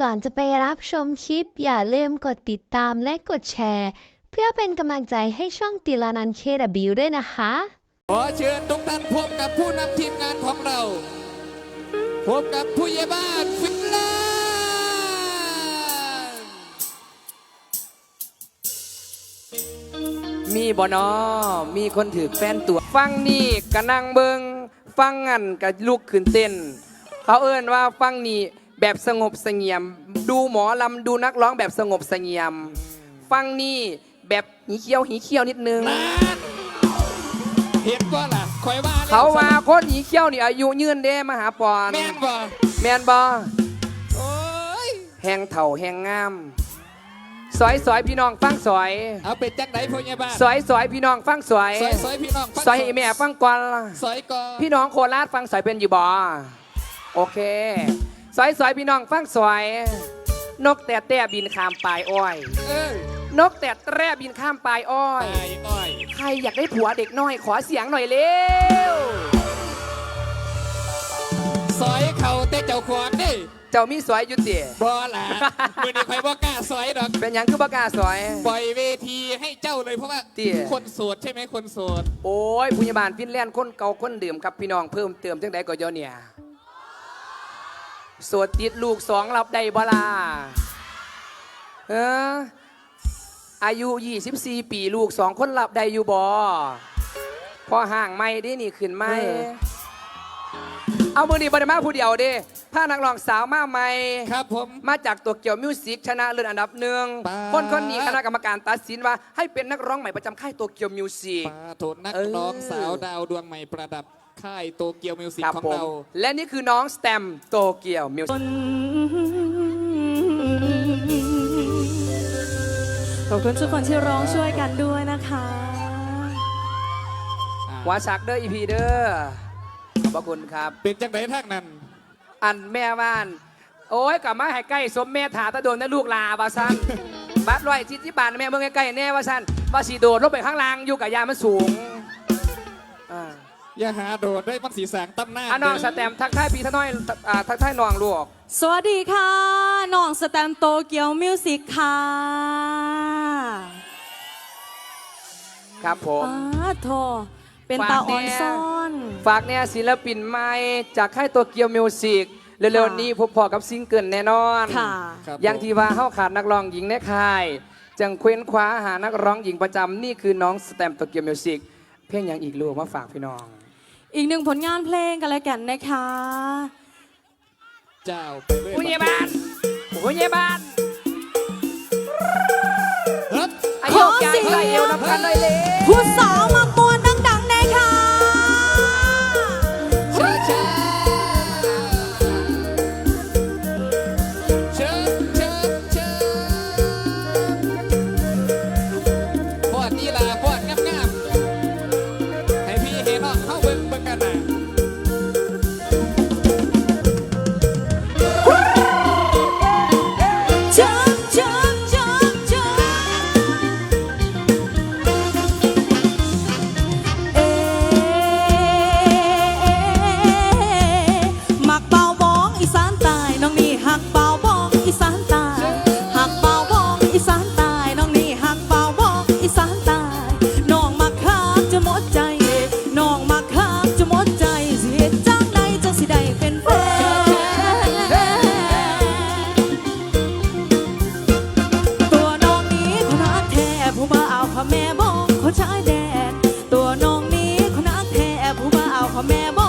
ก่อนจะไปรับชมคลิป อย่าลืมกดติดตามและกดแชร์ เพื่อเป็นกำลังใจให้ช่องติลานันเคดบิวด้วยนะคะ ขอเชิญทุกท่านพบกับผู้นำทีมงานของเรา พบกับผู้ใหญ่บ้านฟินแลนด์มีบ่นอมีคนถือแฟนตัว ฟังนี่กะนั่งเบิงฟังงันกะลุกขึ้นเต้น เขาเอิ้นว่าฟังนี่ แบบสงบเสงี่ยม ดูหมอลำดูนักร้องแบบสงบเสงี่ยม ฟังนี่แบบหีเขี้ยวหีเขี้ยวนิดนึงนานเห็นว่าล่ะคอยว่าแล้วเขาว่าคนหีเขี้ยวนี่อายุยืนเด้มหาปอนแม่นบ่แมนบอโอ้ยแหงเถ่าแหงงามสอยสอยพี่น้องฟังสอยเอาเป็นจักไหนผู้ใหญ่บ้านสอยสอยพี่น้องฟังสอยซอยซอยพี่น้องฟังสอยให้แม่ฟังก่อนซอยก่อนพี่น้องโคราชฟังสอยเป็นอยู่บ่โอเค สอยสอยพี่น้องฟังสอย นกแต่แต่บินข้ามปลายอ้อย เออนกแต่แตรบินข้ามปลายอ้อย ตายอ้อย ใครอยากได้ผัวเด็กน้อยขอเสียงหน่อยเร็วซอยเขาแต่เจ้าขวางนี่เจ้ามีสอยอยุติบ่ล่ะมือนี้คอยบ่กล้าซอยดอกเป็นหยังคือประกล้าสอย ปล่อยเวทีให้เจ้าเลยเพราะว่าเตี้ย คนโสดใช่ไหมคนโสด โอ้ยพยาบาลฟินแลนด์คนเก่าคนเดิมครับพี่น้องเพิ่มเติมจังใดก็เยอะเนี่ย สวดติดลูกสองรับได้บ่ล่ะเอออายุ 24 ปีลูกสองคนรับได้อยู่บ่พอห่างไม่ได้นี่ขึ้นไม่ เอามือดีบริมาผู้เดียวเด้ถ้านักร้องสาวมาใหม่ ครับผม มาจากตัวเกี่ยวมิวสิกชนะเลิศอันดับหนึ่งป๊า คนคนนี้คณะกรรมการตัดสินว่า ให้เป็นนักร้องใหม่ประจำค่ายตัวเกี่ยวมิวสิก ปาโถนนักเออ ร้องสาวดาวดวงใหม่ประดับ ค่ายโตเกียวมิวสิกครับของผม เรา และนี่คือน้องสแตมโตเกียวมิวสิกขอบคุณทุกคนที่ร้องช่วยกันด้วยนะคะหัวชักเด้ออีพีเด้อขอบพระคุณครับ เป็นจังไดทางนั้น อันแม่บ้าน โอ้ยกลับมาให้ใกล้สมแม่ถาตะโดนนะลูกลาว่าสั้นบัดร้อยจิตที่บานแม่เมื่อใกล้ๆแน่ว่าสั้นว่าสีโดดลงไปข้างล่างอยู่กับยามันสูง อ่าอย่าหาโดดได้มันสีแสงตั้หน้าอะน้องสแตมทักทายพี่ทักน้อยอ่าทักทายน้องลูกสวัสดีค่ะน้องสแตมโตเกียวมิวสิกค่ะครับผมอ้าโทเป็นตาอ่อนซ่อน ฝากเนี่ยศิลปินใหม่จากค่ายตัวเกียวมิวสิกเร็วๆนี้พบพอกับซิงเกิลแน่นอนค่ะ ครับอย่างที่ว่าเฮาขาดนักร้องหญิงในค่าย จังเคว้นคว้าหานักร้องหญิงประจำนี่คือน้องสแตมป์ตัวเกียวมิวสิกเพลงอย่างอีกลูกมาฝากพี่น้อง อีกหนึ่งผลงานเพลงกันแล้วกันนะคะเจ้าไปเลยผู้ใหญ่บ้านผู้ใหญ่บ้านครับอายุยายใส่เอวน้ำกันเลยเลย ผู้สาว พ่อแม่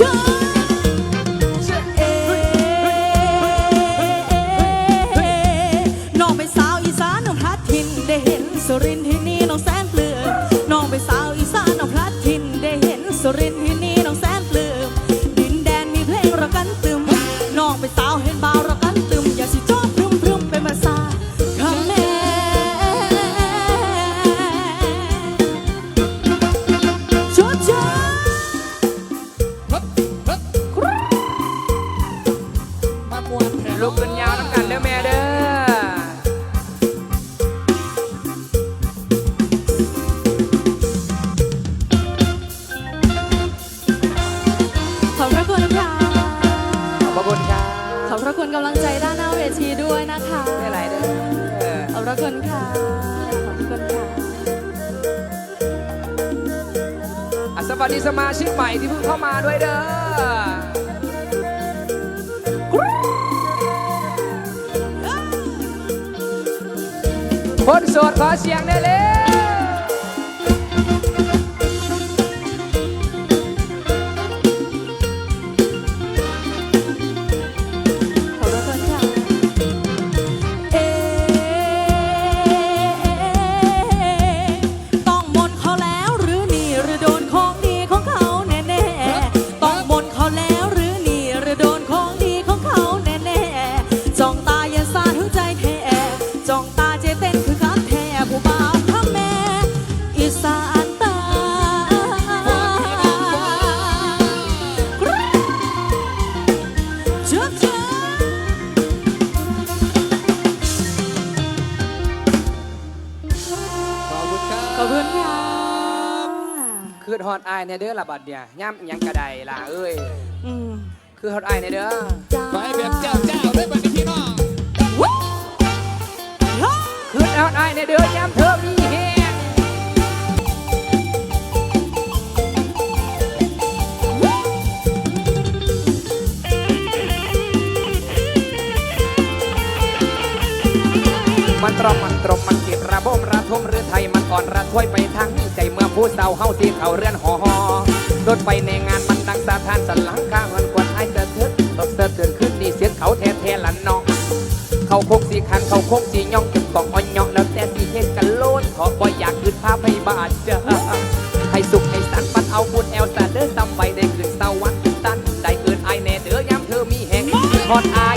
show. ดีสมาชิกใหม่ที่เพิ่งเข้ามาด้วยเด้อคนโสดขอเสียงได้เลย ละบัดเนี่ยย่ำอิหยังกระไดล่ะเอ้ย อืมคือฮอดอายในเด้อจ้าไปแบบเจ้าเจ้าด้วยบัดนี้พี่น้อง คือฮอดอายในเด้อย่ำเธอมีแฮ ตรอมมันตรมมันเก็บระบมระทมหรือไทยมันอ่อนระทวยไปทั้งใจเมื่อผู้เศร้าเฮาสีเขาเรือนหอหอรถไปในงานมันดังสะท้านสันหลังข้างมันกวนไอ้เตือนทึกตกเตือนเตือนขึ้นดีเสียงเขาแท้แท้ละน้องเขาโคกสีคันเขาโคกสีย่องจุดกล่องอ่อนย่องแล้วแต่สีเฮ็ดกันโลดขอบ่อยากคืนภาพให้บาดเจอให้สุขให้สันปันเอาบุญแอลสาเด้อตำไปได้คืนสวรรค์ตันได้เกินไอแน่เด้อยามเธอมีแหงทอดอา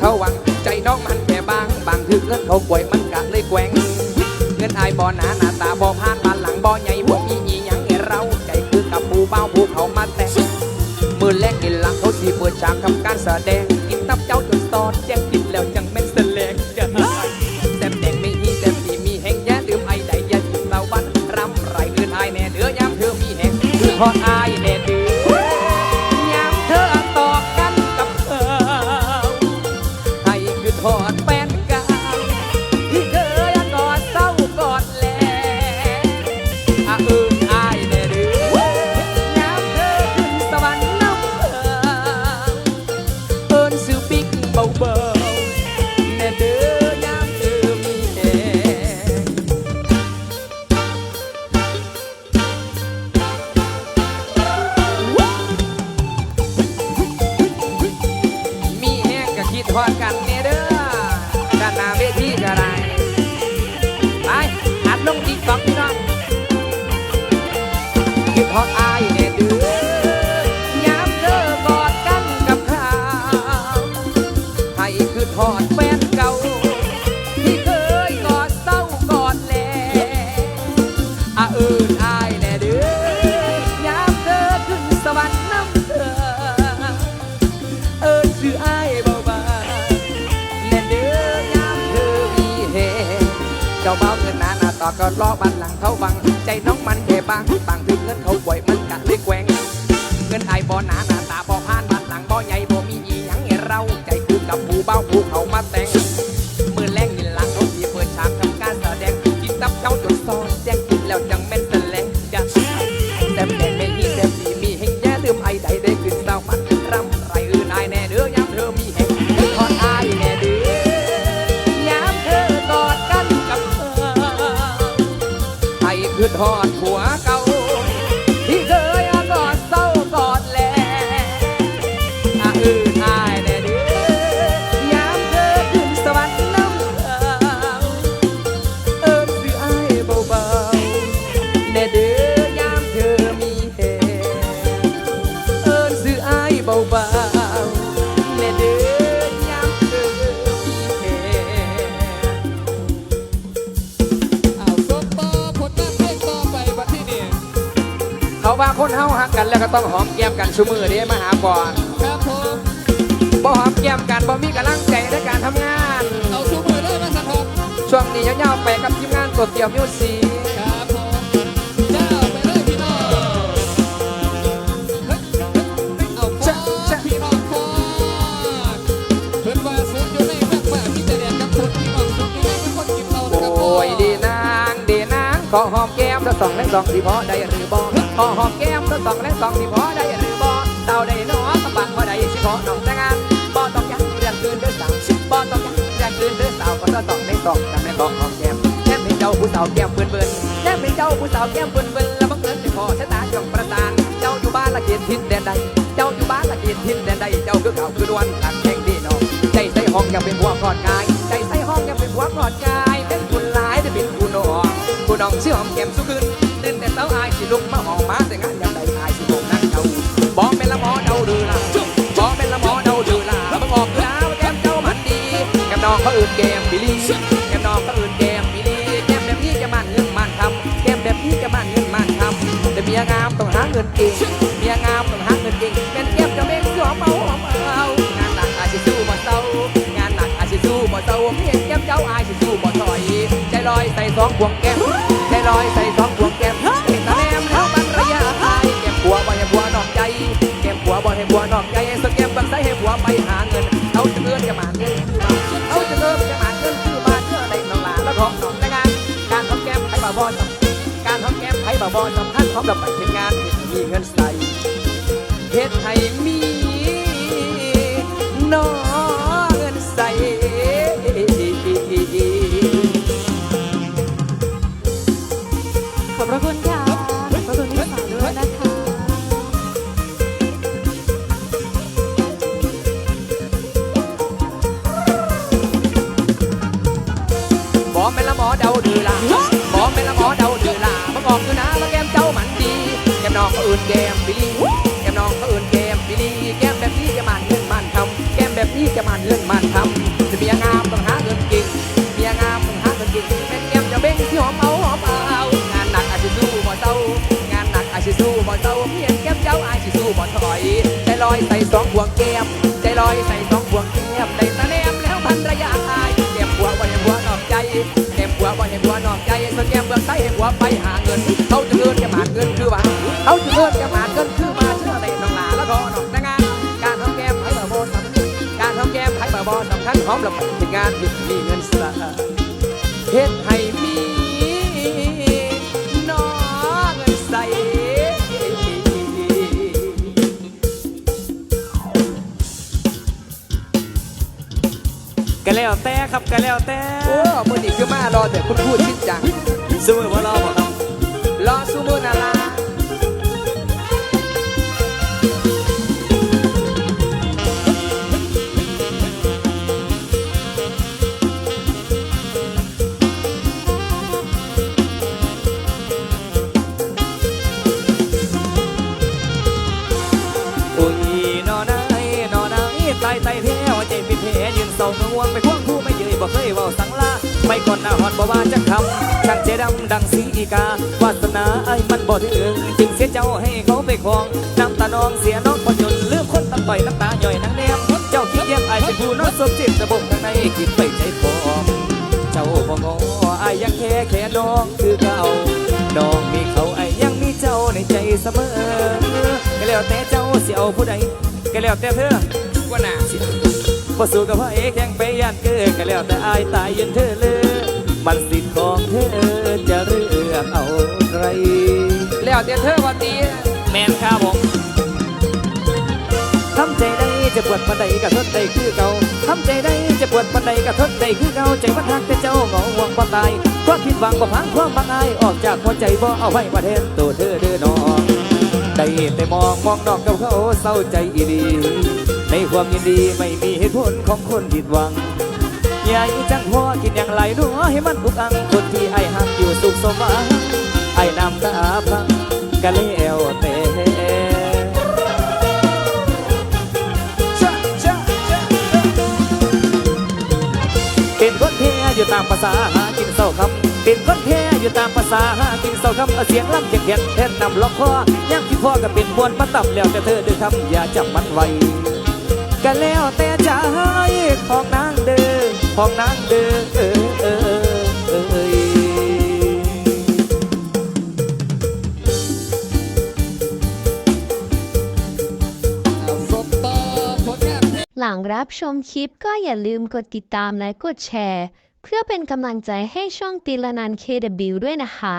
เท่าหวัง ใจน้องมันแค่บาง บางคือเงินเขาป่วยมันกะเลยแกว่งเงินอายบ่หนาหน้าตาบ่พานบันหลังบ่ใหญ่บ่มีอีหยังให้เรา ใจคือกับผู้เบาผู้เขามาแต่งมือแรกกินหลังเขาสีเปิดฉากทำการแสดงกินตับเจ้าจนซอดแจ้งกินแล้วจังแม่นแสลงจะแซมแดงไม่มีแซมสีมีแห้งแย่ดื่มไอใดยาจิตตะวันรำไรเงินอายแน่เดือยามเธอมีแห้งคือพออายแน่ ก็ล้อบันหลังเขาบัง ใจน้องมันแค่บางบางถึงเงินเขาป่วยมันกัดเลยแกว่งเงินไอบ่หนาหน้าตาบ่พานบันหลังบ่ใหญ่บ่มีอีหยังให้เรา ใจคือกับผู้เบ้าผู้เขามา กกันแล้วก็ต้องหอมแก้มกันชุมือเด้มาหาก่อนครับผมบ่หอมแก้มกันบ่มีกำลังใจในการทำงาน เอาสู้มือได้มาสักคนช่วงนี้ยาวๆไปกับทีมงานตัวเกี่ยวมิวสิกครับผมเจ้าไปเลยพี่น้องเฮ้ยเฮ้ยเอาฟอดพี่น้องฟอดเพิ่นว่าสูงอยู่ในแม่ป่าที่จะเรียนกับคนพี่น้องสูงอยู่ในเป็นคนกินเรานะครับโอ้ยดีนางดีนางขอหอมแก้มทั้งสองและสองที่พอได้หรือบ่ขอหอมแก้มทั้ง สองและสองที่พอได้หรือบ่เต่าได้น้อสะบัดพอได้สิขอน้องแต่งงานบ่ต้องยังเรียนคืนเด้อสาวบ่ต้องยังเรียนคืนเด้อสาวก็ต้องสองในสองจำได้บอกหอมแก้มแก้มเป็นเจ้าผู้สาวแก้มเบิ่นเบิ่นแก้มเป็นเจ้าผู้สาวแก้มเบิ่นเบิ่นแล้วบังเอิญไปขอชะตาจงประทานเจ้าอยู่บ้านละเกียรติทินแดนใดเจ้าอยู่บ้านละเกียรติทินแดนใดเจ้าคือเขาคือดวนขันแข่งดีน้องใจใส่ห้องยังเป็นหัวกอดกายใจใส่ห้องยังเป็นหัวกอดกายเป็นคุณหลายได้เป็นคุณน้องคุณน้องชื่อหอมแก้มสุขึ้นเต้นแต่เต้าอายสิลุกมาหอม ก้มน้องเขาอื่นแก้มบิลีแก้มน้องเขาอื่นแก้มบิลีแก้มแบบนี้จะมันเงินมันคำแก้มแบบนี้จะมันเงินมันคำแต่เมียงามต้องหาเงินเก่งเมียงามต้องหาเงินเก่งเป็นแก้มจะเม่งสวมเอาหอมเอางานหนักอาจจะสู้บ่เศร้างานหนักอาจจะสู้บ่เศร้าเมียแก้มเจ้าอาจจะสู้บ่ถอยใจลอยใส่สองพวงแก้มใจลอยใส่สองพวงแก้มเห็นตาแนมแล้วมันระยะไกลแก้มผัวบ่ให้ผัวนอกใจแก้มผัวบ่ให้ผัวนอกใจ บ่าวบอสำการทำแก้มให้บ่าบอสำคัญพร้อมดับไปเห็นงานเห็ดมีเงินใส่เฮ็ดให้มี เมียงามต้องหาเงินก่งเมียงามต้องหาเงินก่งเป็นแก้มจะเบ่งที่หอมเอาหอมเอางานหนักอาจจะสู้บ่เจ้างานหนักอาจจะสู้บ่เจ้าเมียแก้มเจ้าอาจจะสู้บ่ถอยใจลอยใส่สองพวงแก้มใจลอยใส่สองพวงแก้มได้ตะแนมแล้วพันระยะอายแก้มผัวไว้ให้ผัวนอกใจแก้มผัวบ่ให้ผัวนอกใจส่วนแก้มเบื้องใต้ให้ผัวไปหาเงินเขาจะเงินจะหาเงินคือว่าเขาจะเงินจะหาเงินคือาวบอสำคัญพร้อมแล้วไปถึงงานที่มีเงินสะเฮ็ดให้มีน้อเงินใส่ก็แล้วแต่ครับก็แล้วแต่โอ้มื่อนี้คือมารอแต่คุณพูดชิดจังสมมติว่าเราบอกีกาวาสนาไอ้มันบ่ถึงจึงเสียเจ้าให้เขาไปครองน้ำตานองเสียน้องคนยนลืมคนตำต่อยน้ำตาหย่อยนางแนมเจ้าคิดเยี่ยมไอ้เป็นผู้นอนสมจิตระบบข้างในคิดไปใจฟองเจ้าบ่งอไอ้ยังแค่แค่น้องคือเก่าน้องมีเขาไอ้ยังมีเจ้าในใจเสมอก็แล้วแต่เจ้าสิเอาผู้ใดก็แล้วแต่เธอว่าน่ะบ่สู้กับพระเอกแข่งไปย่านเกิดก็แล้วแต่อายตายยืนเธอเลย มันสิทธิ์ของเธอจะเลือกเอาใคร แล้วแต่เธอว่าตีแมนครับผมทำใจได้จะปวดปันใดก็ทนได้คือเก่าทำใจได้จะปวดปันใดก็ทนได้คือเก่าใจมันหักแต่เจ้าเหงาห่วงบ่ตายความผิดหวังบ่พังความบังอายออกจากหัวใจบ่เอาไว้ประเทศตัวเธอเด้อน้องได้แต่มองมองนอกกับเขาเศร้าใจอีดีในความยินดีไม่มีเหตุผลของคนผิดหวัง ใหญ่จังพ่อกินอย่างไรหนัวให้มันบุกอังคนที่ไอ้หักอยู่สุขสมหวังไอ้น้ำตาพังกะแล้วแต่ชะชะชะเป็นคนเพียอยู่ตามภาษาหากินเศร้าคำเป็นคนแท้อยู่ตามภาษาหากินเศร้าคำเอาเสียงล่ำแข็งๆแทนนำล็อกคอย่างที่พ่อก็เป็นมวลมาต่ำแล้วแต่เธอเดือคำอย่าจับมันไว้กันแล้วแต่ใจของนางเด้อ ของนางเด้อเออหลังรับชมคลิปก็อย่าลืมกดติดตามและกดแชร์ เพื่อเป็นกำลังใจให้ช่องตีลานัน KW ด้วยนะคะ